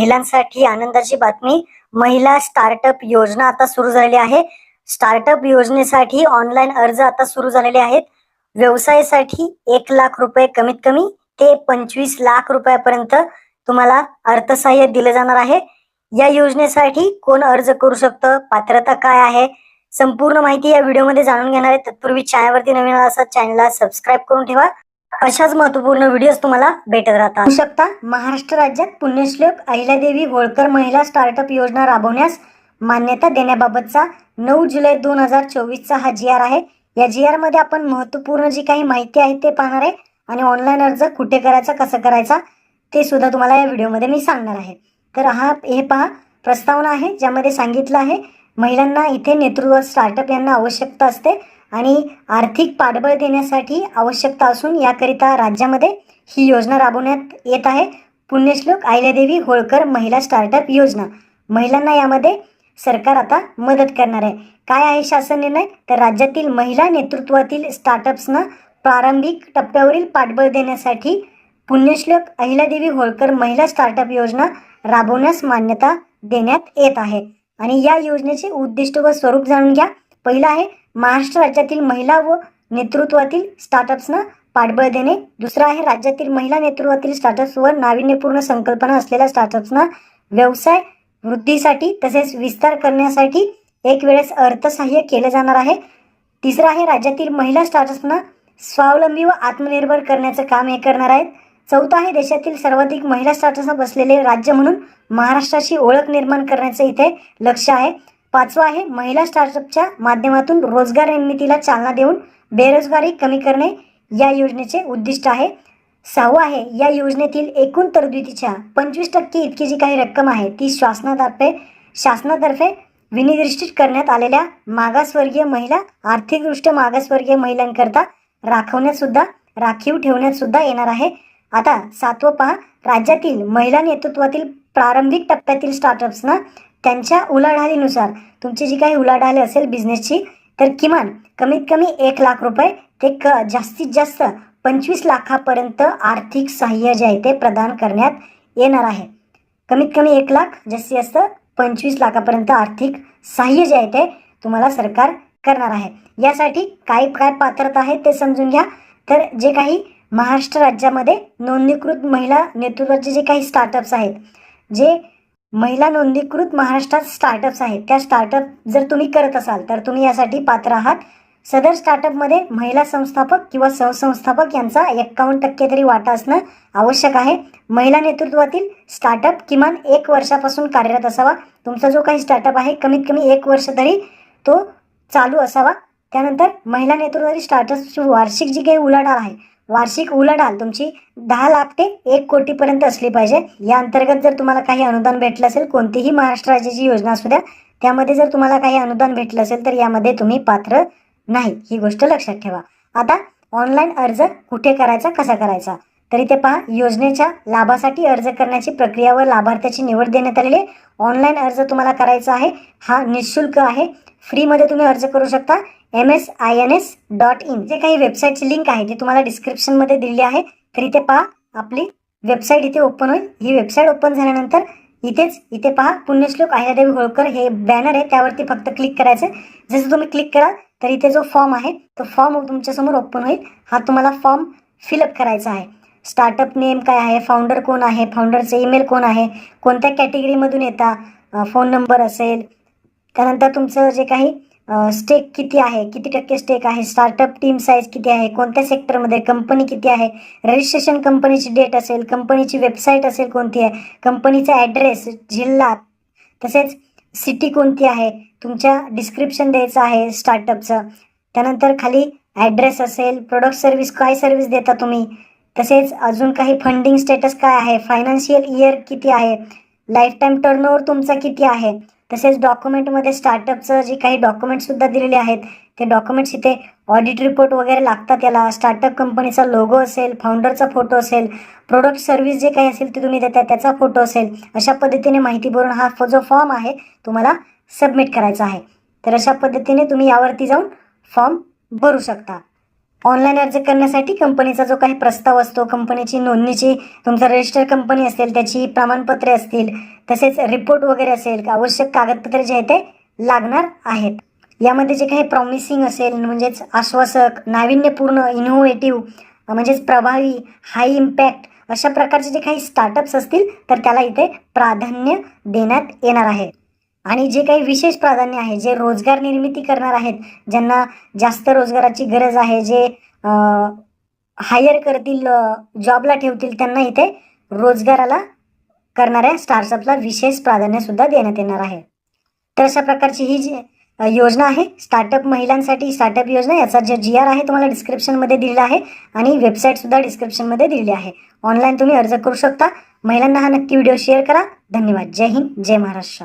महिलांसाठी आनंदाची बातमी महिला स्टार्टअप योजना आता सुरू झालेली आहे. स्टार्टअप योजनेसाठी ऑनलाईन अर्ज आता सुरू झालेले आहेत. व्यवसायासाठी एक लाख रुपये कमीत कमी ते पंचवीस लाख रुपयापर्यंत तुम्हाला अर्थसहाय्य दिलं जाणार आहे. या योजनेसाठी कोण अर्ज करू शकतं? पात्रता काय आहे? संपूर्ण माहिती या व्हिडिओमध्ये जाणून घेणार आहे. तत्पूर्वी चॅनलवरती नवीन असा चॅनलला सबस्क्राईब करून ठेवा. अशाच महत्त्वपूर्ण व्हिडिओज तुम्हाला भेटत राहतात. शकता महाराष्ट्र राज्यात पुण्यश्लोक अहिल्यादेवी होळकर महिला स्टार्टअप योजना राबवण्यास मान्यता देण्याबाबतचा नऊ जुलै दोन हजार चोवीसचा हा जी आर आहे. या जी आरमध्ये आपण महत्त्वपूर्ण जी काही माहिती आहे ते पाहणार आहे आणि ऑनलाईन अर्ज कुठे करायचा कसं करायचा ते सुद्धा तुम्हाला या व्हिडिओमध्ये मी सांगणार आहे. तर हा हे पहा प्रस्तावना आहे ज्यामध्ये सांगितलं आहे महिलांना इथे नेतृत्व स्टार्टअप यांना आवश्यकता असते. आणि आर्थिक पाठबळ देण्यासाठी आवश्यकता असून याकरिता राज्यामध्ये ही योजना राबवण्यात येत आहे. पुण्यश्लोक अहिल्यादेवी होळकर महिला स्टार्टअप योजना. महिलांना यामध्ये सरकार आता मदत करणार आहे. काय आहे शासन निर्णय? तर राज्यातील महिला नेतृत्वातील स्टार्टअप्सना प्रारंभिक टप्प्यावरील पाठबळ देण्यासाठी पुण्यश्लोक अहिल्यादेवी होळकर महिला स्टार्टअप योजना राबवण्यास मान्यता देण्यात येत आहे. आणि या योजनेचे उद्दिष्ट व स्वरूप जाणून घ्या. पहिलं आहे महाराष्ट्र राज्यातील महिला व नेतृत्वातील स्टार्टअप्सना पाठबळ देणे. दुसरं आहे राज्यातील महिला नेतृत्वातील स्टार्टअप्सवर नाविन्यपूर्ण संकल्पना असलेल्या स्टार्टअप्सना व्यवसाय वृद्धीसाठी तसेच विस्तार करण्यासाठी एक वेळेस अर्थसहाय्य केलं जाणार आहे. तिसरं आहे राज्यातील महिला स्टार्टअप्सना स्वावलंबी व आत्मनिर्भर करण्याचं काम हे करणार आहेत. चौथं आहे देशातील सर्वाधिक महिला स्टार्टअप्स बसलेले राज्य म्हणून महाराष्ट्राची ओळख निर्माण करण्याचं इथे लक्ष आहे. पाचवा आहे महिला स्टार्टअपच्या माध्यमातून रोजगार निर्मितीला चालना देऊन बेरोजगारी कमी करणे या योजनेचे उद्दिष्ट आहे. सहावं आहे या योजनेतील एकूण तरतुदीच्या पंचवीस टक्के इतकी जी काही रक्कम आहे ती शासनातर्फे शासनातर्फे विनिर्दिष्टित करण्यात आलेल्या मागासवर्गीय महिला आर्थिकदृष्ट्या मागासवर्गीय महिलांकरता राखवण्यातसुद्धा राखीव ठेवण्यात सुद्धा येणार आहे. आता सातवं पहा राज्यातील महिला नेतृत्वातील प्रारंभिक टप्प्यातील स्टार्टअप्सना त्यांच्या उलाढालीनुसार तुमची जी काही उलाढाली असेल बिझनेसची तर किमान कमीत कमी एक लाख रुपये ते क जास्तीत जास्त पंचवीस लाखापर्यंत आर्थिक सहाय्य जे आहे ते प्रदान करण्यात येणार आहे. कमीत कमी एक लाख जास्तीत जास्त पंचवीस लाखापर्यंत आर्थिक सहाय्य जे आहे ते तुम्हाला सरकार करणार आहे. यासाठी काय काय पात्रता आहे ते समजून घ्या. तर जे काही महाराष्ट्र राज्यामध्ये नोंदणीकृत महिला नेतृत्वाचे जे काही स्टार्टअप्स आहेत जे महिला नोंदणीकृत महाराष्ट्रात स्टार्टअप्स आहेत. त्या स्टार्टअप जर तुम्ही करत असाल तर तुम्ही यासाठी पात्र आहात. सदर स्टार्टअपमध्ये महिला संस्थापक किंवा सहसंस्थापक यांचा एक्कावन्न टक्के तरी वाटा असणं आवश्यक आहे. महिला नेतृत्वातील स्टार्टअप किमान एक वर्षापासून कार्यरत असावा. तुमचा जो काही स्टार्टअप आहे कमीत कमी एक वर्ष तरी तो चालू असावा. त्यानंतर महिला नेतृत्वातील स्टार्टअपची वार्षिक जी काही उलाढाल आहे वार्षिक उलाढाल तुमची दहा लाख ते एक कोटीपर्यंत असली पाहिजे. या अंतर्गत जर तुम्हाला काही अनुदान भेटलं असेल कोणतीही महाराष्ट्र राज्याची योजना असू द्या त्यामध्ये जर तुम्हाला काही अनुदान भेटलं असेल तर यामध्ये तुम्ही पात्र नाही. ही गोष्ट लक्षात ठेवा. आता ऑनलाईन अर्ज कुठे करायचा कसा करायचा? तर इथे पहा योजनेच्या लाभासाठी अर्ज करण्याची प्रक्रिया व लाभार्थ्याची निवड देण्यात आलेली आहे. ऑनलाईन अर्ज तुम्हाला करायचा आहे हा निशुल्क आहे. फ्रीमध्ये तुम्ही अर्ज करू शकता. M S I N S dot in. जे काही वेबसाईटची लिंक आहे ती तुम्हाला डिस्क्रिप्शनमध्ये दिली आहे तर इथे पहा आपली वेबसाईट इथे ओपन होईल. ही वेबसाईट ओपन झाल्यानंतर इथेच इथे पहा पुण्यश्लोक अहिल्यादेवी होळकर हे बॅनर आहे त्यावरती फक्त क्लिक करायचं जसं तुम्ही क्लिक कराल तर इथे जो फॉर्म आहे तो फॉर्म तुमच्यासमोर ओपन होईल. हा तुम्हाला फॉर्म फिलअप करायचा आहे. स्टार्टअप नेम काय आहे फाउंडर कोण आहे फाउंडरचं ईमेल कोण आहे कोणत्या कॅटेगरीमधून येता फोन नंबर असेल. त्यानंतर तुमचं जे काही स्टेक किती आहे? किती टक्के स्टेक आहे? स्टार्टअप टीम साईज किती आहे? कोणत्या सेक्टरमध्ये कंपनी किती आहे? रजिस्ट्रेशन कंपनीची डेट असेल कंपनीची वेबसाईट असेल कोणती आहे? कंपनीचा ॲड्रेस जिल्हा तसेच सिटी कोणती आहे? तुमच्या डिस्क्रिप्शन द्यायचं आहे स्टार्टअपचं त्यानंतर खाली ॲड्रेस असेल प्रोडक्ट सर्व्हिस काय सर्व्हिस देता तुम्ही? तसेच अजून काही फंडिंग स्टेटस काय आहे? फायनान्शियल इयर किती आहे? लाईफ टाईम टर्नओव्हर तुमचा किती आहे? तसेच डॉक्युमेंटमध्ये स्टार्टअपचं जे काही डॉक्युमेंटसुद्धा दिलेले आहेत ते डॉक्युमेंट्स इथे ऑडिट रिपोर्ट वगैरे लागतात याला. स्टार्टअप कंपनीचा लोगो असेल फाउंडरचा फोटो असेल प्रोडक्ट सर्व्हिस जे काही असेल ते तुम्ही देता त्याचा फोटो असेल अशा पद्धतीने माहिती भरून हा जो फॉर्म आहे तुम्हाला सबमिट करायचा आहे. तर अशा पद्धतीने तुम्ही यावरती जाऊन फॉर्म भरू शकता. ऑनलाईन अर्ज करण्यासाठी कंपनीचा जो काही प्रस्ताव असतो कंपनीची नोंदणीची तुमचं रजिस्टर कंपनी असेल त्याची प्रमाणपत्रे असतील तसेच रिपोर्ट वगैरे असेल आवश्यक कागदपत्रे जे आहे ते लागणार आहेत. यामध्ये जे काही प्रॉमिसिंग असेल म्हणजेच आश्वासक नाविन्यपूर्ण इनोव्हेटिव्ह म्हणजेच प्रभावी हाय इम्पॅक्ट अशा प्रकारचे जे काही स्टार्टअप्स असतील तर त्याला इथे प्राधान्य देण्यात येणार आहे. आणि जे काही विशेष प्राधान्य आहे जे रोजगार निर्मिती करणार आहेत ज्यांना जास्त रोजगाराची गरज आहे जे हायर करतील जॉबला ठेवतील त्यांना इथे रोजगाराला करणाऱ्या स्टार्टअपला विशेष प्राधान्यसुद्धा देण्यात येणार आहे. तर अशा प्रकारची ही जी योजना आहे स्टार्टअप महिलांसाठी स्टार्टअप योजना याचा जे जी आर आहे तुम्हाला डिस्क्रिप्शनमध्ये दिलेला आहे आणि वेबसाईटसुद्धा डिस्क्रिप्शनमध्ये दिलेली आहे. ऑनलाईन तुम्ही अर्ज करू शकता. महिलांना हा नक्की व्हिडिओ शेअर करा. धन्यवाद. जय हिंद. जय महाराष्ट्र.